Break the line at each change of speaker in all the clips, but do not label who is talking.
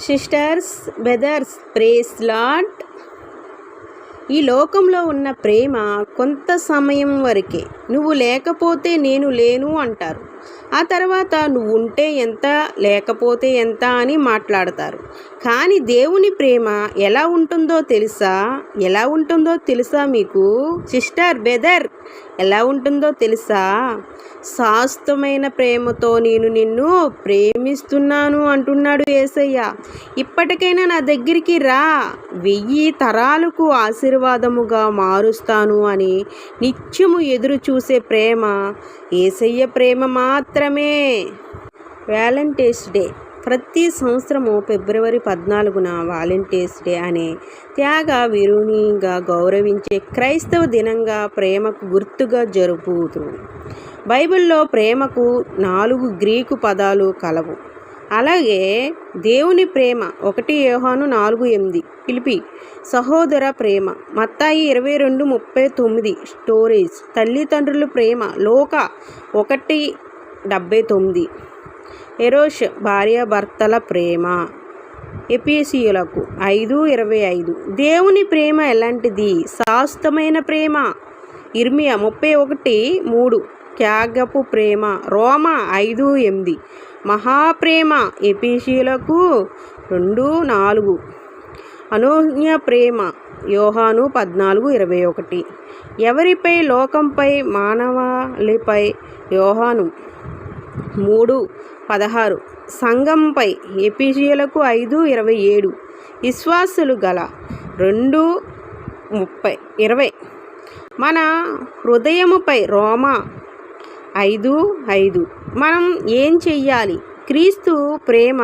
Sisters brothers praise lot ఈ లోకంలో ఉన్న ప్రేమ కొంత సమయం వరకే. నువ్వు లేకపోతే నేను లేను అంటారు. ఆ తర్వాత నువ్వు ఉంటే ఎంత లేకపోతే ఎంత అని మాట్లాడతారు. కానీ దేవుని ప్రేమ ఎలా ఉంటుందో తెలుసా? ఎలా ఉంటుందో తెలుసా మీకు? సిస్టర్ బెదర్ ఎలా ఉంటుందో తెలుసా? శాశ్వతమైన ప్రేమతో నేను నిన్ను ప్రేమిస్తున్నాను అంటున్నాడు ఏసయ్య. ఇప్పటికైనా నా దగ్గరికి రా. వెయ్యి తరాలకు ఆశీర్వాదముగా మారుస్తాను అని నిత్యము ఎదురు చూసే ప్రేమ ఏసయ్య ప్రేమ మాత్రమే. Valentine's Day. ప్రతి సంవత్సరము ఫిబ్రవరి పద్నాలుగున వాలంటీర్స్ డే అనే త్యాగ విరుణిగా గౌరవించే క్రైస్తవ దినంగా ప్రేమకు గుర్తుగా జరుపుతుంది బైబిల్లో ప్రేమకు నాలుగు గ్రీకు పదాలు కలవు. అలాగే దేవుని ప్రేమ ఒకటి యోహాను నాలుగు ఎనిమిది. పిలిపి సహోదర ప్రేమ. మత్తాయి ఇరవై రెండు ముప్పై తొమ్మిది. స్టోరేజ్ తల్లిదండ్రుల ప్రేమ. లోక ఒకటి డెబ్బై తొమ్మిది. ఎరోష్ భార్యాభర్తల ప్రేమ. ఎపిసియులకు ఐదు ఇరవై ఐదు. దేవుని ప్రేమ ఎలాంటిది? శాశ్వతమైన ప్రేమ. ఇర్మియా ముప్పై ఒకటి మూడు. త్యాగపు ప్రేమ. రోమ ఐదు ఎనిమిది. మహాప్రేమ. ఎపిసియులకు రెండు నాలుగు. అనూహ్య ప్రేమ. యోహాను పద్నాలుగు ఇరవై ఒకటి. ఎవరిపై లోకంపై మానవాళిపై యోహాను మూడు పదహారు. సంఘంపై ఎపిజియలకు ఐదు ఇరవై ఏడు. విశ్వాసులు గల రెండు ముప్పై ఇరవై. మన హృదయముపై రోమా ఐదు ఐదు. మనం ఏం చెయ్యాలి? క్రీస్తు ప్రేమ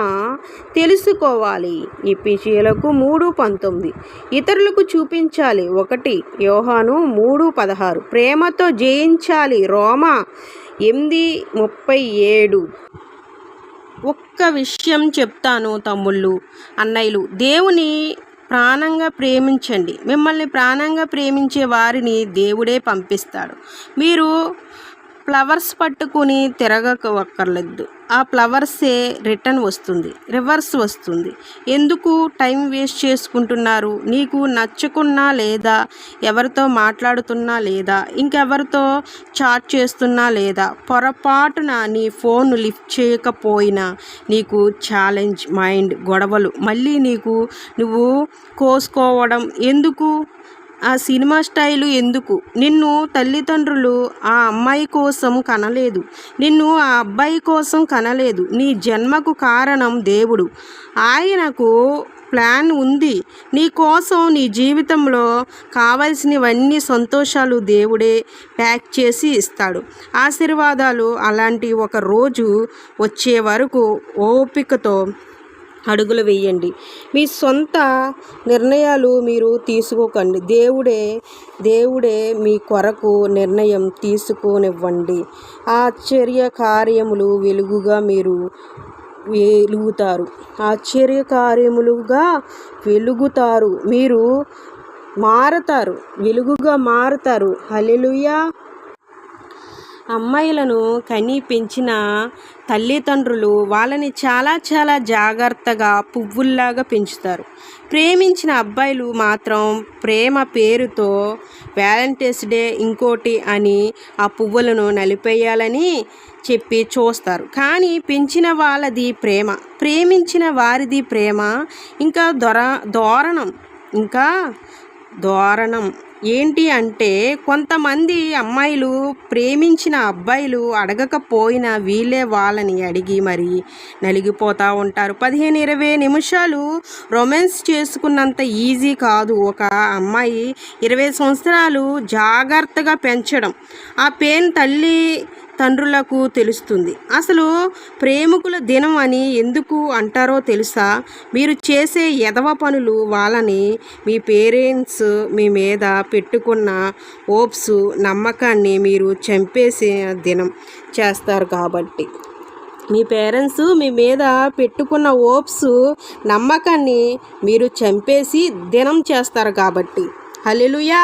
తెలుసుకోవాలి. ఎపిసియులకు మూడు పంతొమ్మిది. ఇతరులకు చూపించాలి. ఒకటి యోహాను మూడు పదహారు. ప్రేమతో జయించాలి. రోమా ఎనిమిది ముప్పై ఏడు. ఒక్క విషయం చెప్తాను తమ్ముళ్ళు అన్నయ్యలు. దేవుని ప్రాణంగా ప్రేమించండి. మిమ్మల్ని ప్రాణంగా ప్రేమించే వారిని దేవుడే పంపిస్తాడు. మీరు ఫ్లవర్స్ పట్టుకుని తిరగక్కర్లేదు. ఆ ఫ్లవర్సే రిటర్న్ వస్తుంది రివర్స్ వస్తుంది. ఎందుకు టైం వేస్ట్ చేసుకుంటున్నారు? నీకు నచ్చకున్నా లేదా? ఎవరితో మాట్లాడుతున్నా లేదా? ఇంకెవరితో చాట్ చేస్తున్నా లేదా? పొరపాటున నీ ఫోన్ లిఫ్ట్ చేయకపోయినా నీకు ఛాలెంజ్ మైండ్ గొడవలు. మళ్ళీ నీకు నువ్వు కోసుకోవడం ఎందుకు? ఆ సినిమా స్టైలు ఎందుకు? నిన్ను తల్లిదండ్రులు ఆ అమ్మాయి కోసం కనలేదు. నిన్ను ఆ అబ్బాయి కోసం కనలేదు. నీ జన్మకు కారణం దేవుడు. ఆయనకు ప్లాన్ ఉంది. నీ కోసం నీ జీవితంలో కావలసినవన్నీ సంతోషాలు దేవుడే ప్యాక్ చేసి ఇస్తాడు. ఆశీర్వాదాలు అలాంటి ఒక రోజు వచ్చే వరకు ఓపికతో అడుగులు వేయండి. మీ సొంత నిర్ణయాలు మీరు తీసుకోకండి. దేవుడే దేవుడే మీ కొరకు నిర్ణయం తీసుకోనివ్వండి. ఆశ్చర్య కార్యములు వెలుగుగా మీరు వెలుగుతారు. ఆశ్చర్య కార్యములుగా వెలుగుతారు. మీరు మారతారు. వెలుగుగా మారతారు. హలెలుయా అమ్మాయిలను కని పెంచిన తల్లిదండ్రులు వాళ్ళని చాలా చాలా జాగ్రత్తగా పువ్వుల్లాగా పెంచుతారు. ప్రేమించిన అబ్బాయిలు మాత్రం ప్రేమ పేరుతో వ్యాలంటైన్స్ డే ఇంకోటి అని ఆ పువ్వులను నలిపేయాలని చెప్పి చూస్తారు. కానీ పెంచిన వాళ్ళది ప్రేమ ప్రేమించిన వారిది ప్రేమ ఇంకా దొర దోరణం ఇంకా దోరణం. ఏంటి అంటే కొంతమంది అమ్మాయిలు ప్రేమించిన అబ్బాయిలు అడగకపోయినా వీళ్ళే వాళ్ళని అడిగి మరి నలిగిపోతూ ఉంటారు. పదిహేను ఇరవై నిమిషాలు రొమాన్స్ చేసుకున్నంత ఈజీ కాదు. ఒక అమ్మాయి ఇరవై సంవత్సరాలు జాగ్రత్తగా పెంచడం. ఆ పెయిన్ తల్లి తండ్రులకు తెలుస్తుంది. అసలు ప్రేమికుల దినం అని ఎందుకు అంటారో తెలుసా? మీరు చేసే ఎదవ పనులు వాళ్ళని మీ పేరెంట్స్ మీ మీద పెట్టుకున్న ఓప్స్ నమ్మకాన్ని మీరు చంపేసే దినం చేస్తారు కాబట్టి. మీ పేరెంట్స్ మీ మీద పెట్టుకున్న ఓప్స్ నమ్మకాన్ని మీరు చంపేసి దినం చేస్తారు కాబట్టి. హలెలుయా